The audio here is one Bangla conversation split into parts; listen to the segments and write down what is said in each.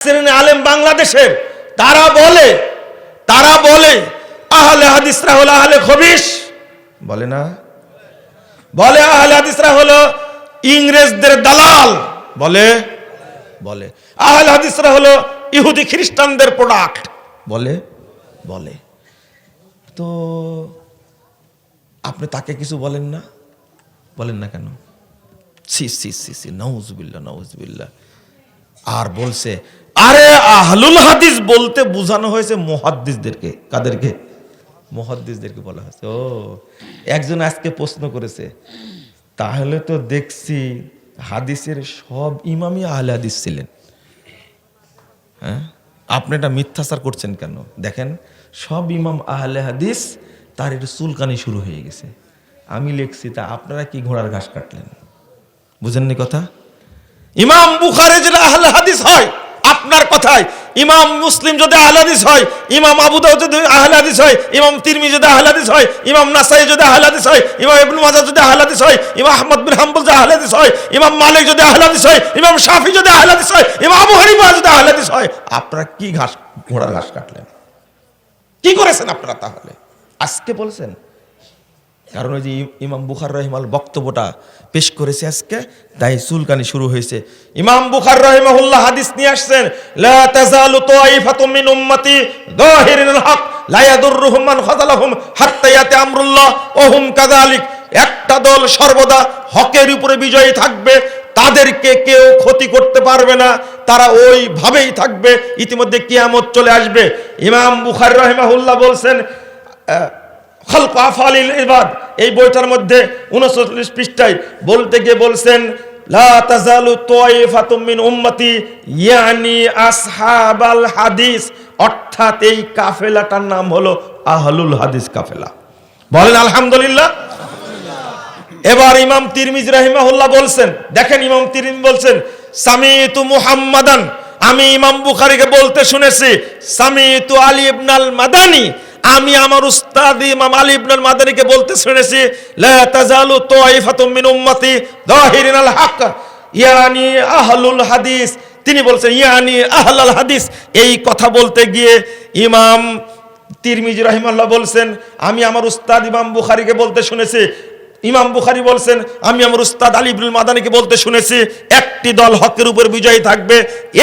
শ্রেণি আলেম বাংলাদেশের, তারা বলে তারা বলে, আহলে হাদিসরা হলো আহলে খবিস বলে না? বলে আহলে হাদিসরা হলো ইংরেজদের দালাল। বলে? বলে। আহলে হাদিসরা হলো ইহুদি খ্রিস্টানদের প্রোডাক্ট বলে? বলে। তো আপনি তাকে কিছু বলেন না? বলেন না কেন? সি সি সি সি নউজবিল্লা নউজবিল্লা আর বলছে আরে আহলুল হাদিস বলতে বোঝানো হয়েছে মুহাদ্দিসদেরকে। কাদেরকে? মুহাদ্দিসদেরকে বলা হয়েছে। ও, একজন আজকে প্রশ্ন করেছে, তাহলে তো দেখছি হাদিসের সব ইমামই আহলে হাদিস ছিলেন। হ্যাঁ? আপনি এটা মিথ্যাচার করছেন কেন? দেখেন, সব ইমাম আহলে হাদিস তার একটু চুলকানি শুরু হয়ে গেছে। আমি লিখছি, তা আপনারা কি ঘোড়ার ঘাস কাটলেন? বুঝেননি কথা? ইমাম বুখারে যদি আহলে হাদিস হয় আপনার কথায়, ইমাম মুসলিম যদি আহলে হাদিস হয়, ইমাম আবু দাউদ যদি আহলে হাদিস হয়, ইমাম তিরমি যদি আহলে হাদিস হয়, ইমাম নাসাই যদি আহলে হাদিস হয়, ইমাম ইবনে মাজাহ যদি আহলে হাদিস হয়, ইমাম আহমদ বিন হাম্বল যদি আহলে হাদিস হয়, ইমাম মালিক যদি আহলে হাদিস হয়, ইমাম শাফি যদি আহলে হাদিস হয়, ইমাম আবু হানিফা যদি আহলে হাদিস হয়, আপনারা কি ঘাস, ঘোড়ার ঘাস কাটলেন? কি করেছেন আপনারা তাহলে? আজকে বলছেন কারণ ওই যে ইমাম বুখার রহিমাল বক্তব্যটা পেশ করেছে আজকে, তাই চুলকানি শুরু হয়েছে। ইমাম বুখার রহিমাহুল্লাহ হাদিস নিয়ে আসছেন, লা তাজালু তাইফাতুম মিন উম্মতি যাহিরিল হক লা ইয়াদুররুহুম মান খাযালাহুম হাত্তা ইয়াতি আমরুল্লাহ, ওয়া হুম কাযালিক। একটা দল সর্বদা হকের উপরে বিজয়ী থাকবে, তাদেরকে কেউ ক্ষতি করতে পারবে না, তারা ওইভাবেই থাকবে, ইতিমধ্যে কিয়ামত চলে আসবে। ইমাম বুখার রহিমাহুল্লাহ বলছেন খালক আফালিল ইবাদ। এই বইটার মধ্যে উনচল্লিশ পৃষ্ঠায় বলতে গিয়ে বলছেন, লা তাজালু তাইফাতুম মিন উম্মতি, ইয়ানি আসহাবাল হাদিস। অর্থাৎ এই কাফেলাটার নাম হলো আহলুল হাদিস কাফেলা। বলেন আলহামদুলিল্লাহ। এবার ইমাম তিরমিজ রাহিমাহুল্লাহ বলছেন, দেখেন ইমাম তিরমিজ বলছেন, সামিতু মুহাম্মাদান। আমি ইমাম বুখারীকে বলতে শুনেছি, সামিতু আলী ইবনাল মাদানি। আমি আমার উস্তাদ ইমাম আলী ইবনাল মাদানিকে বলতে শুনেছি, লা তাজালু মিন উম্মতি হক। ইয়ানি আহলুল হাদিস। তিনি বলছেন, ইয়ানি আহলাল হাদিস। এই কথা বলতে গিয়ে ইমাম তিরমিজি রাহিমাল্লাহ বলছেন, আমি আমার উস্তাদ ইমাম বুখারীকে বলতে শুনেছি। ইমাম বুখারি বলছেন, আমি আমার উস্তাদ আলী ইবনুল মাদানিকে বলতে শুনেছি, একটি দল হকের উপর বিজয়ী থাকবে।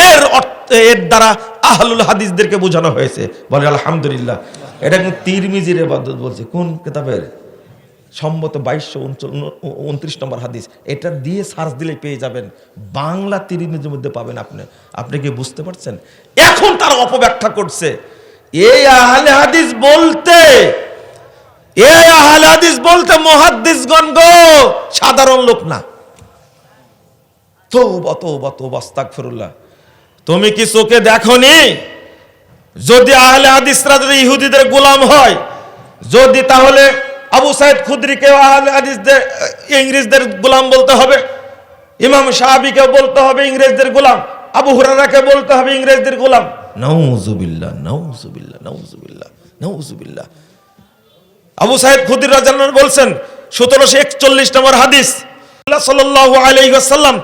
এর অর্থ, এর দ্বারা আহলুল হাদিসদেরকে বোঝানো হয়েছে। বলে, আলহামদুলিল্লাহ। এটা কিন্তু তিরমিজির এবাদত বলছে। কোন কিতাবের? সম্মত বাইশশো উনত্রিশ নম্বর হাদিস। এটা দিয়ে সার্চ দিলে পেয়ে যাবেন। বাংলা তিরিমিজের মধ্যে পাবেন আপনি। আপনি কি বুঝতে পারছেন? এখন তার অপব্যাখ্যা করছে। এই আহলে হাদিস বলতে, এই আহলে হাদিস বলতে মহাদ্দিসগণ গো, সাধারণ লোক না। তৌবা তৌবা তৌবা, আস্তাগফিরুল্লাহ। তুমি কি চোখে দেখনি? যদি আহলে হাদিসরা যদি ইহুদিদের গোলাম হয়, যদি তাহলে আবু সাইদ খুদ্রিকে আহলে হাদিসদের, ইংরেজদের গোলাম বলতে হবে, ইমাম সাহাবিকে বলতে হবে ইংরেজদের গোলাম, আবু হুরারাকে বলতে হবে ইংরেজদের গোলাম। নাউজুবিল্লাহ নাউজুবিল্লাহ নাউজুবিল্লাহ নাউজুবিল্লাহ। আবু সাহেব খুদির রাজান বলছেন, সতেরোশো একচল্লিশ নম্বর হাদিস সাল্লাহ আলাইসাল্লাম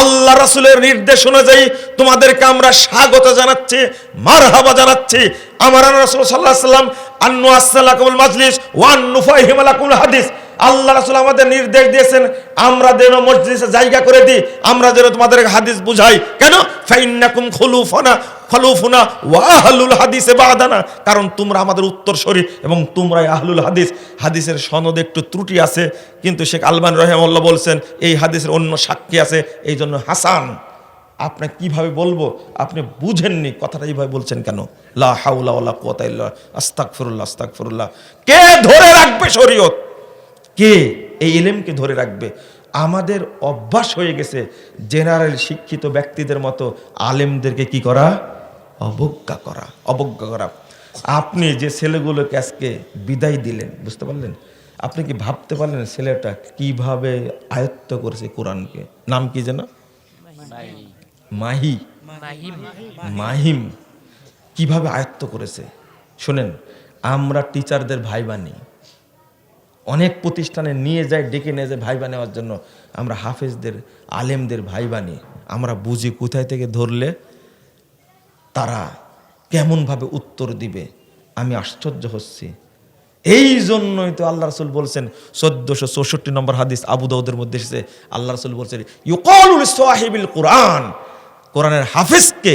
আল্লাহ রাসুলের নির্দেশ অনুযায়ী তোমাদেরকে আমরা স্বাগত জানাচ্ছি মার মারহাবা জানাচ্ছি। আমার রাসুল সাল্লাহ সাল্লাম আন্নু আসসালাকুল মাজলিস ওয়ান নুফাইহিম আলাকুল হাদিস। আল্লাহ রাসুল আমাদের নির্দেশ দিয়েছেন, আমরা যেন মসজিদে জায়গা করে দিই, আমরা যেন তোমাদের হাদিস বুঝাই। কেন? ফাইন্নাকুম খুলুফানা, খলুফুনা ওয়াহলুল হাদিসে বাদানা। কারণ তোমরা আমাদের উত্তরসরি এবং তোমরাই আহলুল হাদিস। হাদিসের সনদে একটু ত্রুটি আছে, কিন্তু শেখ আলমান রহমল্লা বলছেন, এই হাদিসের অন্য সাক্ষী আছে এই জন্য হাসান। আপনি কীভাবে বলব? আপনি বুঝেননি, কথাটা এইভাবে বলছেন কেন? লা হাউলা ওয়ালা কুওয়াতা ইল্লা আস্তাগফিরুল্লাহ আস্তাগফিরুল্লাহ। কে ধরে রাখবে শরীয়ত? কে এই এলেমকে ধরে রাখবে? আমাদের অভ্যাস হয়ে গেছে জেনারেল শিক্ষিত ব্যক্তিদের মতো আলেমদেরকে কি করা? অবজ্ঞা করা অবজ্ঞা করা। আপনি যে ছেলেগুলোকে আজকে বিদায় দিলেন, বুঝতে পারলেন? আপনি কি ভাবতে পারলেন ছেলেটা কীভাবে আয়ত্ত করেছে কোরআনকে? নাম কি যেন? মাহি। মাহিম। কীভাবে আয়ত্ত করেছে? শোনেন, আমরা টিচারদের ভাই বানি অনেক প্রতিষ্ঠানে নিয়ে যায়, ডেকে নিয়ে যায় ভাইবা নেওয়ার জন্য। আমরা হাফেজদের, আলেমদের ভাই বানি আমরা বুঝি কোথায় থেকে ধরলে তারা কেমনভাবে উত্তর দিবে। আমি আশ্চর্য হচ্ছি। এই জন্যই তো আল্লাহ রসুল বলছেন, চোদ্দশো চৌষট্টি নম্বর হাদিস আবু দাউদের মধ্যে এসেছে, আল্লাহ রসুল বলছেন, ইউকলুল সাহিবিল কোরআন। কোরআনের হাফিজকে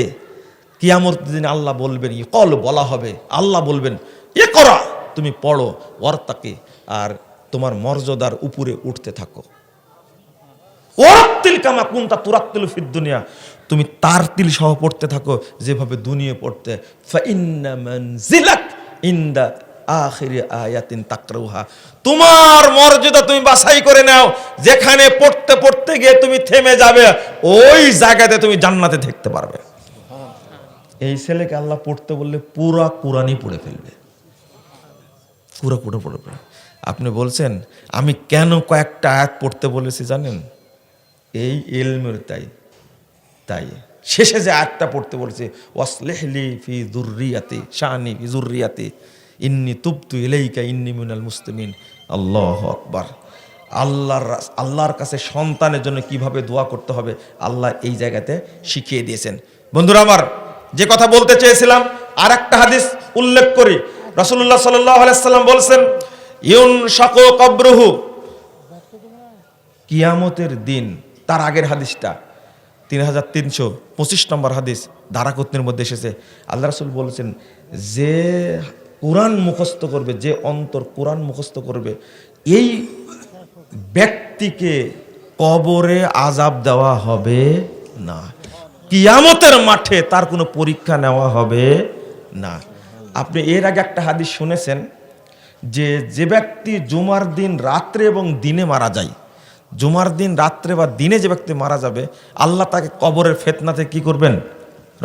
কিয়ামত দিন আল্লাহ বলবেন ইকল বলা হবে। আল্লাহ বলবেন এ করা তুমি পড়ো, ওয়ার্তাকে, আর তোমার মর্যাদার উপরে উঠতে থাকো। ওরাত্তিল কামা তুরাত্তিল ফিদ দুনিয়া। তুমি তার তিল সহ পড়তে থাকো, যেভাবে দুনিয়া পড়তে। আয়াতিন তাকরাউহা। তোমার মর্যাদা তুমি বাছাই করে নাও, যেখানে পড়তে পড়তে গিয়ে তুমি থেমে যাবে, ওই জায়গাতে তুমি জান্নাতে দেখতে পারবে। এই ছেলেকে আল্লাহ পড়তে বললে পুরা কোরআনই পড়ে ফেলবে। পুরো পুরো পড়ে ফেলবে আপনি বলছেন, আমি কেন কয়েকটা আয়াত পড়তে বলেছি জানেন? এই এলমের তাই তাই। শেষে যে আয়াতটা পড়তে বলেছে ওয়াসলেহলি ফি দুর্রিয়াতে শাহানি ফি জুরিয়াতে ইন্নি তুবতু ইলাইকা, ইন্নি মিনাল মুসলিমিন। আল্লাহ আকবার। আল্লাহর আল্লাহর কাছে সন্তানের জন্য কীভাবে দোয়া করতে হবে, আল্লাহ এই জায়গাতে শিখিয়ে দিয়েছেন। বন্ধুরা আমার, যে কথা বলতে চেয়েছিলাম আর একটা হাদিস উল্লেখ করি। রসুল্লাহ সাল্লাম বলছেন, ইউন শাকো কব্রহু। কিয়ামতের দিন, তার আগের হাদিসটা, তিন হাজার তিনশো পঁচিশ নম্বর হাদিস ধারাকত্নের মধ্যে এসেছে। আল্লাহ রাসুল বলেছেন, যে কোরআন মুখস্থ করবে, যে অন্তর কোরআন মুখস্থ করবে, এই ব্যক্তিকে কবরে আজাব দেওয়া হবে না। কিয়ামতের মাঠে তার কোনো পরীক্ষা নেওয়া হবে না। আপনি এর আগে একটা হাদিস শুনেছেন যে যে ব্যক্তি জুমার দিন রাত্রে এবং দিনে মারা যায়, জুমার দিন রাত্রে বা দিনে যে ব্যক্তি মারা যাবে, আল্লাহ তাকে কবরের ফেতনাতে কি করবেন?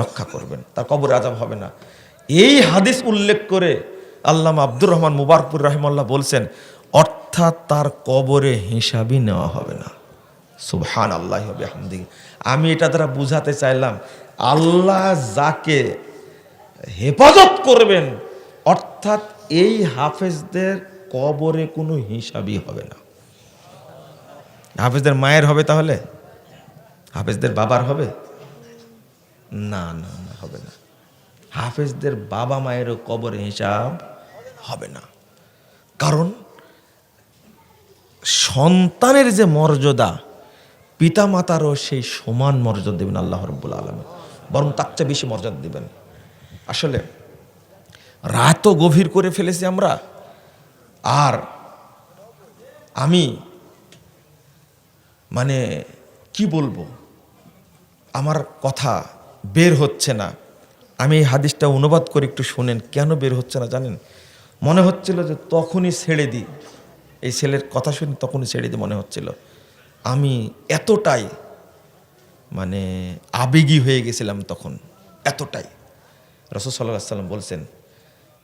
রক্ষা করবেন। তার কবরে আজাব হবে না। এই হাদিস উল্লেখ করে আল্লাহ আব্দুর রহমান মুবারকপুর রহমাল্লাহ বলছেন, অর্থাৎ তার কবরে হিসাবই নেওয়া হবে না। সুবহান আল্লাহ হবে আমি এটা দ্বারা বুঝাতে চাইলাম, আল্লাহ যাকে হেফাজত করবেন। অর্থাৎ এই হাফেজদের কবরে কোনো হিসাবই হবে না। হাফেজদের মায়ের হবে তাহলে? হাফেজদের বাবার হবে? না না না, হবে না। হাফেজদের বাবা মায়েরও কবরে হিসাব হবে না। কারণ সন্তানের যে মর্যাদা পিতা মাতারও সেই সমান মর্যাদা দেবেন আল্লাহ রব্বুল আলমী বরং তার চেয়ে বেশি মর্যাদা দেবেন। আসলে রাতও গভীর করে ফেলেছি আমরা। আর আমি মানে কি বলব? আমার কথা বের হচ্ছে না। আমি এই হাদিসটা অনুবাদ করে একটু শোনেন, কেন বের হচ্ছে না জানেন? মনে হচ্ছিল যে তখনই ছেড়ে দিই। এই ছেলের কথা শুনে তখনই ছেড়ে দিই মনে হচ্ছিল। আমি এতটাই মানে আবেগী হয়ে গেছিলাম তখন, এতটাই। রসদ সাল্লাহ সাল্লাম বলছেন,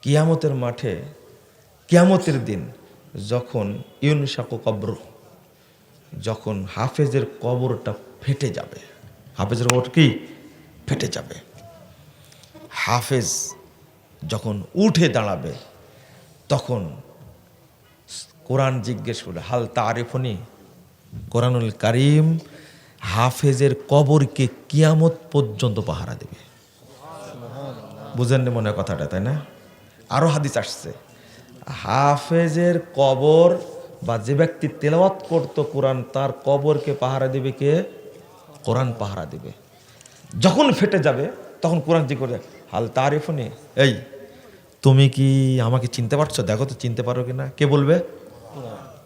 কিয়ামতের মাঠে, কিয়ামতের দিন যখন ইউনসাকো কব্র, যখন হাফেজের কবরটা ফেটে যাবে, হাফেজের কবর কি? ফেটে যাবে। হাফেজ যখন উঠে দাঁড়াবে, তখন কোরআন জিজ্ঞেস করবে, হাল তারিফনি? কোরআনুল কারিম হাফেজের কবরকে কিয়ামত পর্যন্ত পাহারা দেবে। বুঝেন নি মনে কথাটা, তাই না? আরও হাদিস আসছে। হাফেজের কবর বা যে ব্যক্তি তেলাওয়াত করতো কোরআন, তার কবরকে পাহারা দিবে কে? কোরআন পাহারা দিবে। যখন ফেটে যাবে, তখন কোরআন জি করে হাল তারিফনি, এই, তুমি কি আমাকে চিনতে পারছ? দেখো তো, চিনতে পারো কি না কে বলবে?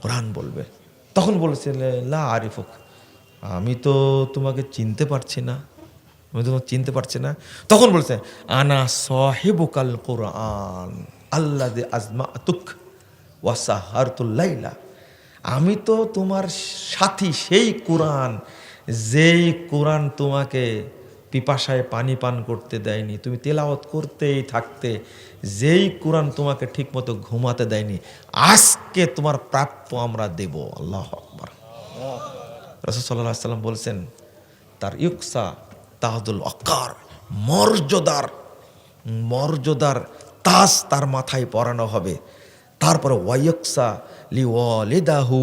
কোরআন বলবে। তখন বলেছে লা আরিফুক, আমি তো তোমাকে চিনতে পারছি না। আমি তোমাকে চিনতে পারছি না। তখন বলছে, আনা সাহেবুকাল কোরআন আল্লাহ আজমা তুক ওয়াসাহারতুল্লাইলা আমি তো তোমার সাথী, সেই কোরআন, যেই কোরআন তোমাকে পিপাসায় পানি পান করতে দেয়নি, তুমি তেলাওয়াত করতেই থাকতে, যেই কোরআন তোমাকে ঠিকমতো ঘুমাতে দেয়নি, আজকে তোমার প্রাপ্য আমরা দেব, আল্লাহ আকবার। রসদ সাল্লাহ সাল্লাম বলছেন, তার ইউকসা তাহাদুল অকার মর্যাদার মর্যাদার তাস তার মাথায় পরানো হবে। তারপরে ওয়াইকসা লি ওয়ালিদাহু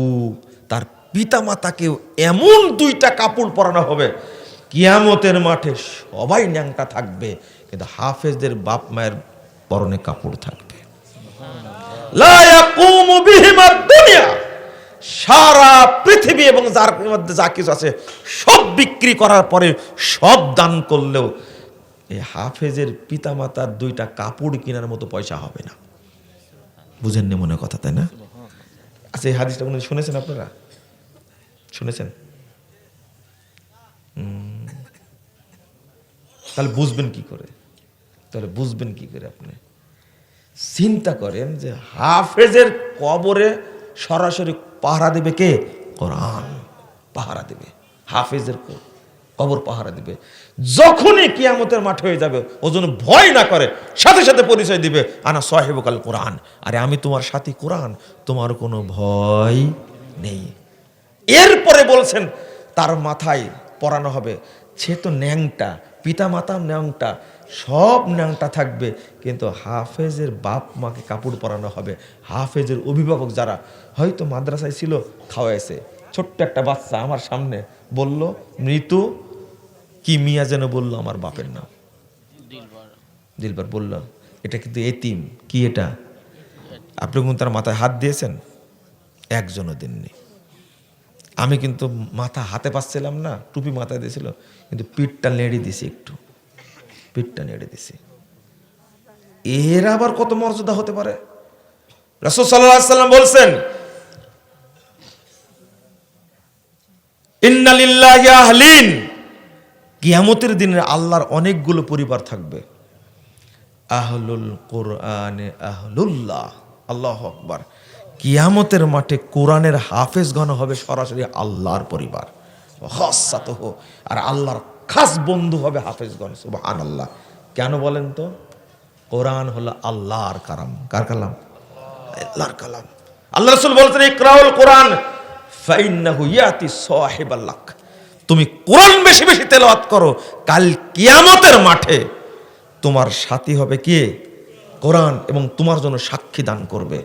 তার পিতা মাতাকেও এমন দুইটা কাপড় পরানো হবে। কিয়ামতের মাঠে সবাই ন্যাংটা থাকবে, কিন্তু হাফেজদের বাপ মায়ের পরনে কাপড় থাকবে। লা ইয়াকুমু বিহিমা দুনিয়া। সারা পৃথিবী এবং যার মধ্যে যা কিছু আছে, সব বিক্রি করার পরে সব দান করলেও এই হাফেজের পিতামাতার দুইটা কাপড় কেনার মতো পয়সা হবে না। বুঝেননি মনে কথা, তাই না? আচ্ছা এই হাদিসটা মনে শুনেছেন আপনারা? শুনেছেন? তাহলে বুঝবেন কি করে? তাহলে বুঝবেন কি করে আপনি? চিন্তা করেন যে হাফেজের কবরে সরাসরি পাহারা দেবে কে? কোরআন পাহারা দেবে। হাফেজের কবর পাহারা দেবে। যখনই কিয়ামতের মাঠ হয়ে যাবে, ও যেন ভয় না করে, সাথে সাথে পরিচয় দিবে, আনা সাহেবকাল কোরআন। আরে আমি তোমার সাথী কোরআন, তোমার কোনো ভয় নেই। এরপরে বলছেন, তার মাথায় পরানো হবে, সে তো ন্যাংটা। পিতা মাতার ন্যাংটা, সব ন্যাংটা থাকবে। কিন্তু হাফেজের বাপ মাকে কাপড় পরানো হবে। হাফেজের অভিভাবক যারা, হয়তো মাদ্রাসায় ছিল, খাওয়াইছে। ছোট্ট একটা বাচ্চা আমার সামনে বলল, মৃত, কি মিয়া যেন বলল আমার বাপের নাম? দিলবার বলল, এটা কিন্তু এতিম, কি এটা? আপনি কোন তার মাথায় হাত দিয়েছেন? একজনও দেননি। আমি কিন্তু মাথা হাতে পাচ্ছিলাম না, টুপি মাথায় দিয়েছিল, কিন্তু পিঠটা নেড়ে দিছি একটু, পিঠটা নেড়ে দিছি এর আবার কত মর্যাদা হতে পারে? রসদ সাল্লাহ সাল্লাম বলছেন ইন্নালিল্লাহি আহলিন কিয়ামতের দিনে আল্লাহর অনেকগুলো পরিবার থাকবে। আহলুল কোরআনে আহলুল্লাহ, আল্লাহ আকবার। কিয়ামতের মাঠে কোরআনের হাফেজগণ হবে সরাসরি আল্লাহর পরিবার। হসাতহ আর আল্লাহর খাস বন্ধু হবে হাফেজগণ সুবহান আল্লাহ কেন বলেন তো? কোরআন হলো আল্লাহর কালাম। কার কালাম? আল্লাহর কালাম। আল্লাহ রসুল বলছেন, ইকরাউল কোরআন, ফাইন্নাহু ইয়াতি সাহিবাল লাক। তুমি কোরআন বেশি বেশি তেলাওয়াত করো, কাল কিয়ামতের মাঠে তোমার সাথী হবে কে? কোরআন, এবং তোমার জন্য সাক্ষী দান করবে।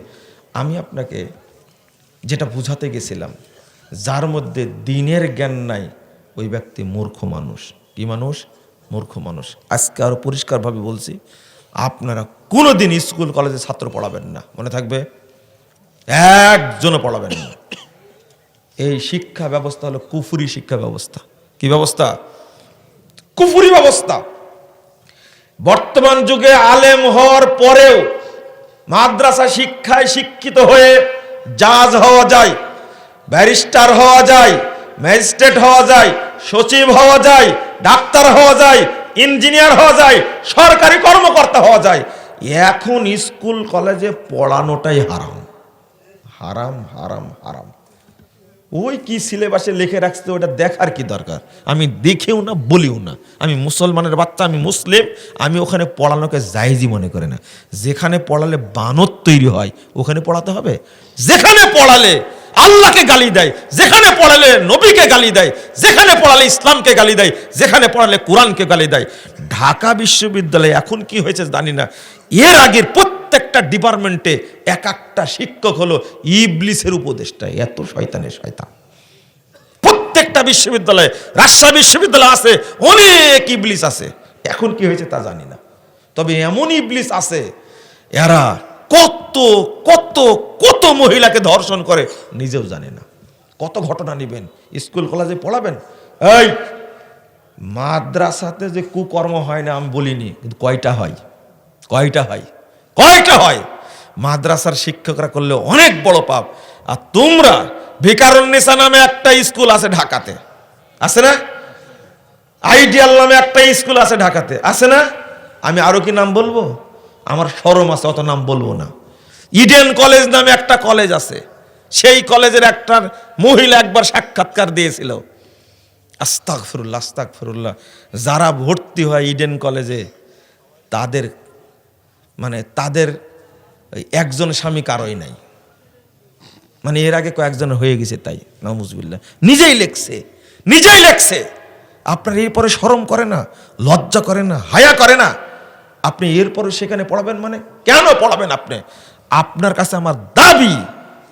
আপনাকে যেটা বুঝাতে গেছিলাম, যার মধ্যে দিনের জ্ঞান নাই, ওই ব্যক্তি মূর্খ মানুষ। কি মানুষ? মূর্খ মানুষ। আজকে আরও পরিষ্কারভাবে বলছি, আপনারা কোনোদিন স্কুল কলেজে ছাত্র পড়াবেন না। মনে থাকবে? একজনও পড়াবেন না। এই শিক্ষা ব্যবস্থা হলো কুফুরি শিক্ষা ব্যবস্থা। কি ব্যবস্থা? কুফুরি ব্যবস্থা। বর্তমান যুগে আলেম হওয়ার পরেও মাদ্রাসা শিক্ষায় শিক্ষিত হয়ে জাজ হওয়া যায়, ব্যারিস্টার হওয়া যায়, ম্যাজিস্ট্রেট হওয়া যায়, সচিব হওয়া যায়, ডাক্তার হওয়া যায়, ইঞ্জিনিয়ার হওয়া যায়, সরকারি কর্মকর্তা হওয়া যায়। এখন স্কুল কলেজে পড়ানোটাই হারাম। হারাম হারাম হারাম। ওই কি সিলেবাসে লিখে রাখছে ওটা দেখার কি দরকার? আমি দেখেও না, বলিও না। আমি মুসলমানের বাচ্চা, আমি মুসলিম, আমি ওখানে পড়ানোকে জায়জি মনে করে না। যেখানে পড়ালে বানত তৈরি হয়, ওখানে পড়াতে হবে। যেখানে পড়ালে আল্লাহকে গালি দেয়, যেখানে পড়ালে নবীকে গালি দেয়, যেখানে পড়ালে ইসলামকে গালি দেয়, যেখানে পড়ালে কোরআনকে গালি দেয়, ঢাকা বিশ্ববিদ্যালয়ে এখন কি হয়েছে জানি না। এর আগের প্রত্যেকটা ডিপার্টমেন্টে এক একটা শিক্ষক হলো ইবলিসের উপদেষ্টা। এত শয়তানের শয়তান। প্রত্যেকটা বিশ্ববিদ্যালয়ে, রাজশাহী বিশ্ববিদ্যালয় আছে, অনেক ইবলিস আছে। এখন কি হয়েছে তা জানি না। তবে এমন ইবলিস আছে, এরা কত কত কত মহিলাকে ধর্ষণ করে নিজেও জানে না। কত ঘটনা নেবেন? স্কুল, কলেজে পড়াবেন? এই, মাদ্রাসাতে যে কুকর্ম হয় না আমি বলিনি, কিন্তু কয়টা হয়? কয়টা হয়? কয়টা হয়? মাদ্রাসার শিক্ষকরা করলে অনেক বড় পাপ। আর তোমরা ভিকারুন্নিসা নামে একটা স্কুল আছে ঢাকাতে। আছে না? আইডিয়াল নামে একটা স্কুল আছে ঢাকাতে। আছে না? আমি আরও কি নাম বলব? আমার সরম আছে, অত নাম বলব না। ইডেন কলেজ নামে একটা কলেজ আছে। সেই কলেজের একটা মহিলা একবার সাক্ষাৎকার দিয়েছিল। আস্তাক ফিরুল্লাহ আস্তাক ফিরুল্লাহ যারা ভর্তি হয় ইডেন কলেজে, তাদের মানে তাদের একজন স্বামী কারোই নাই। মানে এর আগে কয়েকজন হয়ে গেছে তাই নামুজবিল্লা নিজেই লেখছে নিজেই লেখছে। আপনার এরপরে শরম করে না, লজ্জা করে না, হায়া করে না। আপনি এরপরে সেখানে পড়াবেন মানে কেন পড়াবেন আপনি? আপনার কাছে আমার দাবি,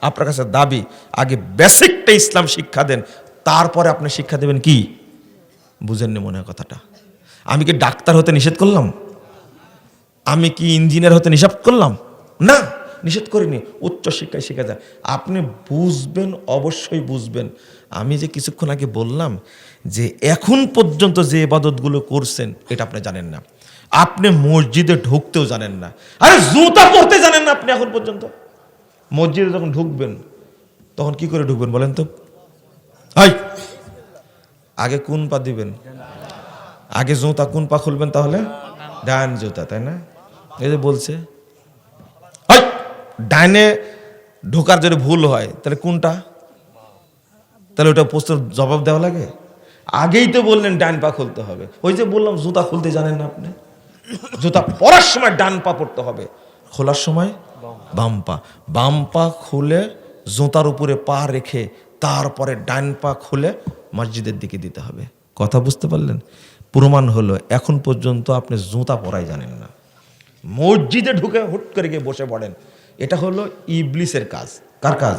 আপনার কাছে দাবি, আগে বেসিকটা ইসলাম শিক্ষা দেন, তারপরে আপনি শিক্ষা দেবেন কি? বুঝেননি মনে কথাটা। আমি কি ডাক্তার হতে নিষেধ করলাম? আমি কি ইঞ্জিনিয়ার হতে নিষেধ করলাম? না, নিষেধ করিনি। উচ্চ শিক্ষায় শেখা যায়। আপনি বুঝবেন, অবশ্যই বুঝবেন। আমি যে কিছুক্ষণ আগে বললাম যে এখন পর্যন্ত যে এবাদতগুলো করছেন, এটা আপনি জানেন না। আপনি মসজিদে ঢুকতেও জানেন না। আরে, জুতা পড়তে জানেন না আপনি এখন পর্যন্ত। মসজিদে যখন ঢুকবেন, তখন কি করে ঢুকবেন বলেন তো? আগে কোন পা দিবেন? আগে জুতা কোন পা খুলবেন তাহলে? ডান জুতা, তাই না? এই যে বলছে! ডাইনে ঢোকার যদি ভুল হয়, তাহলে কোনটা? তাহলে ওটা প্রশ্নের জবাব দেওয়া লাগে? আগেই তো বললেন, ডান পা খুলতে হবে। ওই যে বললাম, জুতা খুলতে জানেন না আপনি? জুতা পরার সময় ডান পা পড়তে হবে। খোলার সময় বাম পা। বাম পা খুলে জুতার উপরে পা রেখে তারপরে ডান পা খুলে মসজিদের দিকে দিতে হবে। কথা বুঝতে পারলেন? প্রমাণ হলো, এখন পর্যন্ত আপনি জুতা পরাই জানেন না। মসজিদে ঢুকে হুট করে গিয়ে বসে পড়েন। এটা হলো ইবলিসের কাজ। কার কাজ?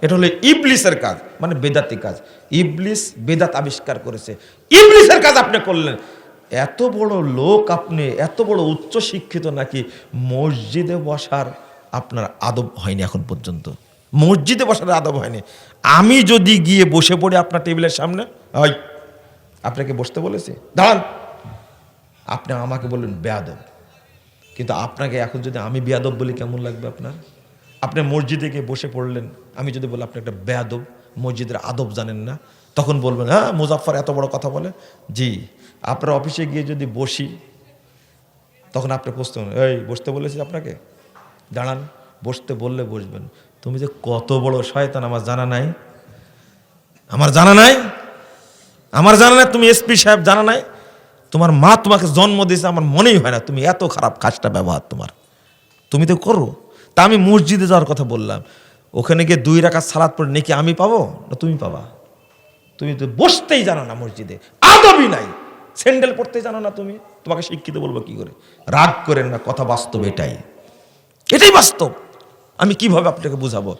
এটা হলো ইবলিসের কাজ মানে বেদাতি কাজ। ইবলিস বেদাত আবিষ্কার করেছে। ইবলিসের কাজ আপনি করলেন। এত বড় লোক আপনি, এত বড় উচ্চ শিক্ষিত নাকি মসজিদে বসার আপনার আদব হয়নি এখন পর্যন্ত। মসজিদে বসার আদব হয়নি। আমি যদি গিয়ে বসে পড়ি আপনার টেবিলের সামনে হয় আপনাকে বসতে বলেছি। দাঁড়ান। আপনি আমাকে বললেন বেয়াদব। কিন্তু আপনাকে এখন যদি আমি বেয়াদব বলি, কেমন লাগবে আপনার? আপনি মসজিদে গিয়ে বসে পড়লেন, আমি যদি বলি, আপনি একটা বেয়াদব, মসজিদের আদব জানেন না, তখন বলবেন হ্যাঁ মুজাফর এত বড় কথা বলে? জি, আপনার অফিসে গিয়ে যদি বসি, তখন আপনি প্রশ্ন, এই, বসতে বলেছি আপনাকে? দাঁড়ান, বসতে বললে বসবেন। তুমি যে কত বড় শয়তান, আমার জানা নাই। আমার জানা নাই? আমার জানা নাই? তুমি এসপি সাহেব জানা নাই? তোমার মা তোমাকে জন্ম দিয়েছে, আমার মনেই হয় না, তুমি এত খারাপ কাজটা ব্যবহার তোমার। তুমি তো করো। তা আমি মসজিদে যাওয়ার কথা বললাম। ওখানে গিয়ে দুই রাখা সালাদ পড়ে নাকি আমি পাবো না তুমি পাবা? তুমি তো বসতেই জানো না মসজিদে। আদবই নাই। স্যান্ডেল পড়তে জানো না তুমি। তোমাকে শিক্ষিত বলব কি করে? রাগ করেন না, কথা বাস্তব এটাই। এটাই বাস্তব। আমি কীভাবে আপনাকে বুঝাবো?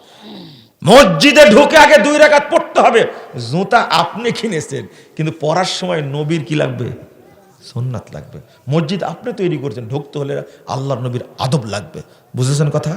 মসজিদে ঢুকে আগে দুই রাকাত পড়তে হবে। জুতা আপনি কিনেছেন, কিন্তু পড়ার সময় নবীর কি লাগবে? সোননাথ লাগবে। মসজিদ আপনি তৈরি করছেন ঢুকতে হলে আল্লাহ নবীর আদব লাগবে। বুঝেছেন কথা?